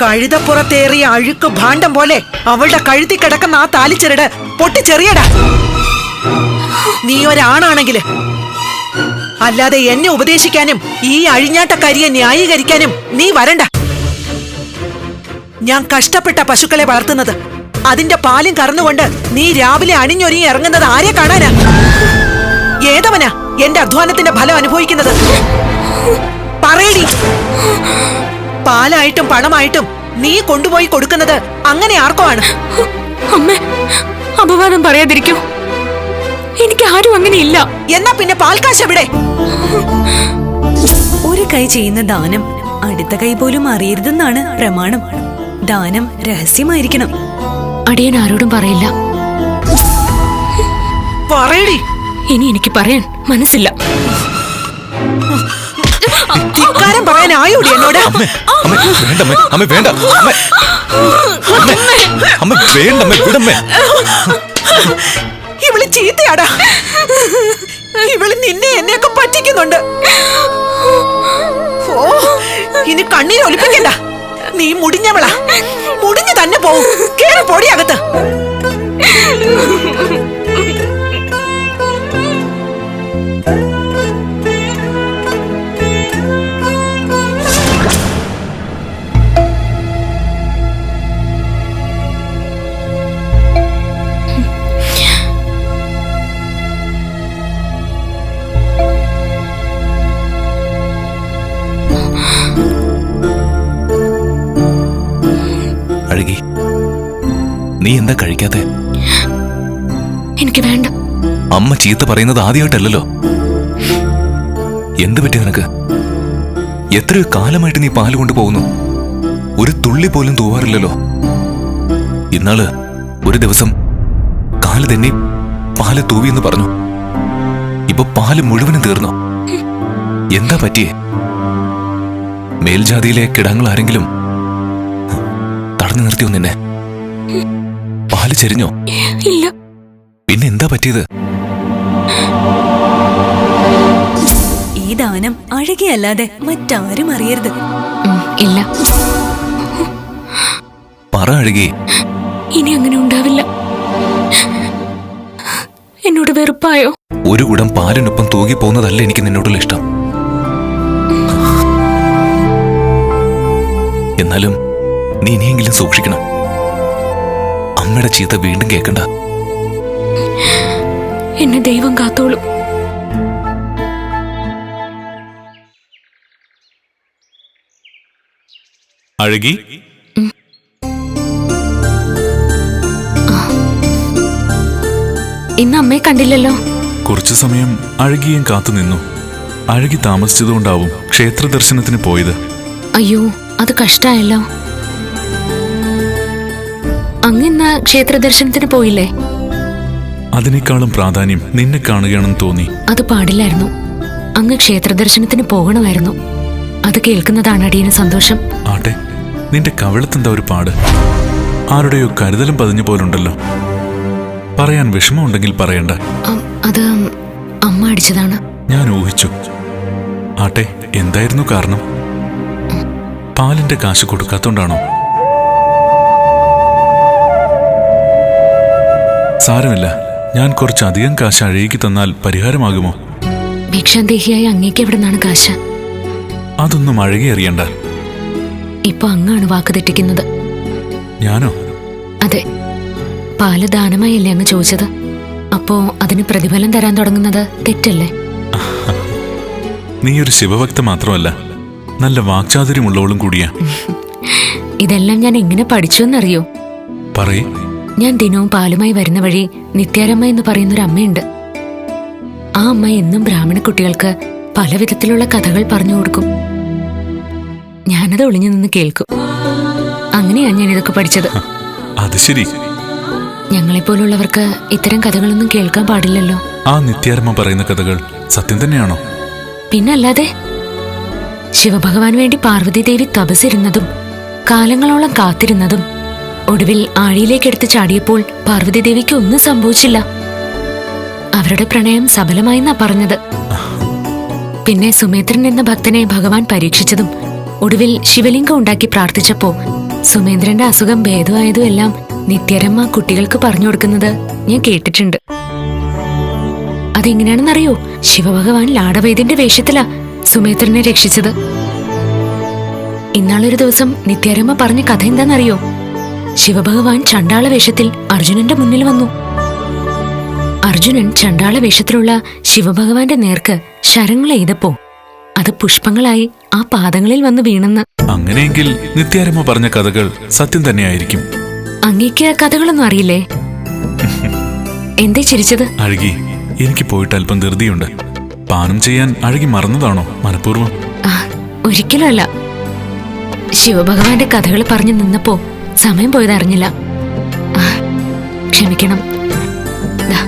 കഴുതപ്പുറത്തേറിയ അഴുക്ക് ഭാണ്ഡം പോലെ അവളുടെ കഴുത്തി കിടക്കുന്ന ആ താലിച്ചെറിട് പൊട്ടിച്ചെറിയടാ. നീ ഒരാണാണെങ്കിൽ അല്ലാതെ എന്നെ ഉപദേശിക്കാനും ഈ അഴിഞ്ഞാട്ടക്കാരിയെ ന്യായീകരിക്കാനും നീ വരണ്ട. ഞാൻ കഷ്ടപ്പെട്ട പശുക്കളെ വളർത്തുന്നത്. അതിന്റെ പാലും കറന്നുകൊണ്ട് നീ രാവിലെ അണിഞ്ഞൊരുങ്ങി ഇറങ്ങുന്നത് ആരെ കാണാനാ? ഏതവനാ എന്റെ അധ്വാനത്തിന്റെ ഫലം അനുഭവിക്കുന്നത്? പറയടി പാലായിട്ടും പണമായിട്ടും നീ കൊണ്ടുപോയി കൊടുക്കുന്നത് അങ്ങനെ ആർക്കോ ആണ്. അമ്മ അപവാദം പറയാതിരിക്കൂ. എനിക്ക് ആരും അങ്ങനെ ഇല്ല എന്നാ പിന്നെ പാൽക്കാശ് എവിടെ? ഒരു കൈ ചെയ്യുന്ന ദാനം അടുത്ത കൈ പോലും അറിയരുതെന്നാണ് പ്രമാണം. ദാനം രഹസ്യമായിരിക്കണം. അടിയൻ ആരോടും പറയില്ല. പറയടി. ഇനി എനിക്ക് പറയാൻ മനസ്സില്ല. ധിക്കാരം പറയാൻ ആയോടി എന്നോട്? അമ്മേ അമ്മേ വേണ്ടമ്മേ അമ്മ വേണ്ട അമ്മേ. അമ്മേ. അമ്മ വിടമ്മേ. ഇവൾ ചീത്തയാടാ. ഇവൾ നിന്നെ എന്നെയൊക്കെ പറ്റിക്കുന്നുണ്ട്. ഓ ഇനി കണ്ണീരൊലിപ്പിക്കണ്ട നീ മുടിഞ്ഞവളാ. മുടിഞ്ഞു തന്നെ പോവും. കേറി പൊടി അകത്ത് നീ എന്താ കഴിക്കാത്തെ? എനിക്ക് വേണ്ട. അമ്മ ചീത്ത പറയുന്നത് ആദ്യമായിട്ടല്ലല്ലോ. എന്ത് പറ്റി നിനക്ക്? എത്രയോ കാലമായിട്ട് നീ പാൽ കൊണ്ടുപോകുന്നു. ഒരു തുള്ളി പോലും തൂവാറില്ലല്ലോ. ഇന്നാൾ ഒരു ദിവസം കാൽ തന്നെ പാൽ എന്ന് പറഞ്ഞു. ഇപ്പൊ പാൽ മുഴുവനും തീർന്നു. എന്താ പറ്റിയേ? മേൽജാതിയിലെ കിടങ്ങൾ ആരെങ്കിലും തടഞ്ഞു നിർത്തിയോ നിന്നെ? പാൽ ചെരിഞ്ഞോ ഇല്ല. പിന്നെ എന്താ പറ്റിയത്? ഈ ദാനം അഴകിയല്ലാതെ മറ്റാരും അറിയരുത്. ഇല്ല. പറ അഴുകി. ഇനി അങ്ങനെ ഉണ്ടാവില്ല. എന്നോട് വെറുപ്പായോ? ഒരു കുടം പാലിനൊപ്പം തൂകി പോകുന്നതല്ല എനിക്ക് നിന്നോടുള്ള ഇഷ്ടം. എന്നാലും നീ ഇനിയെങ്കിലും സൂക്ഷിക്കണം. അമ്മയുടെ ചീത്ത വീണ്ടും കേൾക്കണ്ട എന്നെ ദൈവം കാത്തോളും. അഴകി? ഇന്ന് അമ്മയെ കണ്ടില്ലല്ലോ. കുറച്ചു സമയം അഴകിയും കാത്തു നിന്നു. അഴകി താമസിച്ചതുകൊണ്ടാവും ക്ഷേത്ര ദർശനത്തിന് പോയത്. അയ്യോ അത് കഷ്ടായല്ലോ. അങ്ങിന്ന് ക്ഷേത്ര ദർശനത്തിന് പോയില്ലേ? അതിനേക്കാളും പ്രാധാന്യം നിന്നെ കാണുകയാണെന്ന് തോന്നി. അത് പാടില്ലായിരുന്നു. അങ്ങ് ക്ഷേത്ര ദർശനത്തിന് പോകണമായിരുന്നു. അത് കേൾക്കുന്നതാണ് അടിയന് സന്തോഷം. ആട്ടെ നിന്റെ കവിളത്തെന്താ ഒരു പാട്? ആരുടെയോ കരുതലും പതിഞ്ഞു പോലുണ്ടല്ലോ. പറയാൻ വിഷമമുണ്ടെങ്കിൽ പറയണ്ട. അത് അമ്മ അടിച്ചതാണ്. ഞാൻ ഊഹിച്ചു. ആട്ടെ എന്തായിരുന്നു കാരണം? പാലിന്റെ കാശ് കൊടുക്കാത്തോണ്ടാണോ? സാരമില്ല. ഞാൻ കുറച്ചധികം കാശ് അഴകിക്ക് തന്നാൽ പരിഹാരമാകുമോ? ഭിക്ഷാന്തേഹിയായ അങ്ങേക്ക് എവിടെ നിന്നാണ് കാശ്? അതൊന്നും അഴകി അറിയണ്ട ഇപ്പൊ അങ്ങാണ് വാക്ക് തെറ്റിക്കുന്നത്. ഞാനോ? അതെ. പാൽ ദാനമായല്ലേ അങ്ങ് ചോദിച്ചത്? അപ്പോ അതിന് പ്രതിഫലം തരാൻ തുടങ്ങുന്നത് തെറ്റല്ലേ? നീ ഒരു ശിവഭക്ത മാത്രമല്ല നല്ല വാക്ചാതുര്യമുള്ളവളും കൂടിയാ. ഇതെല്ലാം ഞാൻ എങ്ങനെ പഠിച്ചു എന്നറിയോ പറയേ. ഞാൻ ദിനവും പാലുമായി വരുന്ന വഴി നിത്യാരമ്മ എന്ന് പറയുന്നൊരു അമ്മയുണ്ട്. ആ അമ്മ എന്നും ബ്രാഹ്മണ കുട്ടികൾക്ക് പല വിധത്തിലുള്ള കഥകൾ പറഞ്ഞു കൊടുക്കും. ഞാനത് ഒളിഞ്ഞു നിന്ന് കേൾക്കും. അങ്ങനെയാണ് ഞാൻ ഇതൊക്കെ പഠിച്ചത്. അത് ശരി. ഞങ്ങളെപ്പോലുള്ളവർക്ക് ഇത്തരം കഥകളൊന്നും കേൾക്കാൻ പാടില്ലല്ലോ. ആ നിത്യാരമ്മ പറയുന്ന കഥകൾ സത്യം തന്നെയാണോ? പിന്നല്ലാതെ ശിവഭഗവാൻ വേണ്ടി പാർവതി ദേവി തപസിരുന്നതും കാലങ്ങളോളം കാത്തിരുന്നതും ഒടുവിൽ ആഴിയിലേക്കെടുത്ത് ചാടിയപ്പോൾ പാർവതി ദേവിക്ക് ഒന്നും സംഭവിച്ചില്ല. അവരുടെ പ്രണയം സഫലമായെന്നാ പറഞ്ഞത്. പിന്നെ സുമേന്ദ്രൻ എന്ന ഭക്തനെ ഭഗവാൻ പരീക്ഷിച്ചതും ഒടുവിൽ ശിവലിംഗം ഉണ്ടാക്കി പ്രാർത്ഥിച്ചപ്പോ സുമേന്ദ്രന്റെ അസുഖം ഭേദമായതും എല്ലാം നിത്യരമ്മ കുട്ടികൾക്ക് പറഞ്ഞു കൊടുക്കുന്നത് ഞാൻ കേട്ടിട്ടുണ്ട്. അതെങ്ങനെയാണെന്നറിയോ? ശിവഭഗവാൻ ലാടവൈദ്യന്റെ വേഷത്തിലാ സുമേന്ദ്രനെ രക്ഷിച്ചത്. ഇന്നാളൊരു ദിവസം നിത്യരമ്മ പറഞ്ഞ കഥ എന്താണെന്നറിയോ? ശിവഭഗവാൻ ചണ്ടാള വേഷത്തിൽ അർജുനന്റെ മുന്നിൽ വന്നു. അർജുനൻ ചണ്ടാള വേഷത്തിലുള്ള ശിവഭഗവാന്റെ നേർക്ക് ശരങ്ങൾ എയ്തപ്പോ അത് പുഷ്പങ്ങളായി ആ പാദങ്ങളിൽ വന്ന് വീണെന്ന്. അങ്ങനെയെങ്കിൽ നിത്യാരമ്മ പറഞ്ഞ കഥകൾ സത്യം തന്നെയായിരിക്കും. അങ്ങേക്ക് കഥകളൊന്നും അറിയില്ലേ? എന്തേ ചിരിച്ചത്? അഴകി എനിക്ക് പോയിട്ട് അല്പം ധൃതിയുണ്ട്. പാനം ചെയ്യാൻ അഴകി മറന്നതാണോ മനഃപൂർവം? ഒരിക്കലും അല്ല ശിവഭഗവാന്റെ കഥകൾ പറഞ്ഞു നിന്നപ്പോ സമയം പോയതറിഞ്ഞില്ല. ക്ഷമിക്കണം. ദാ,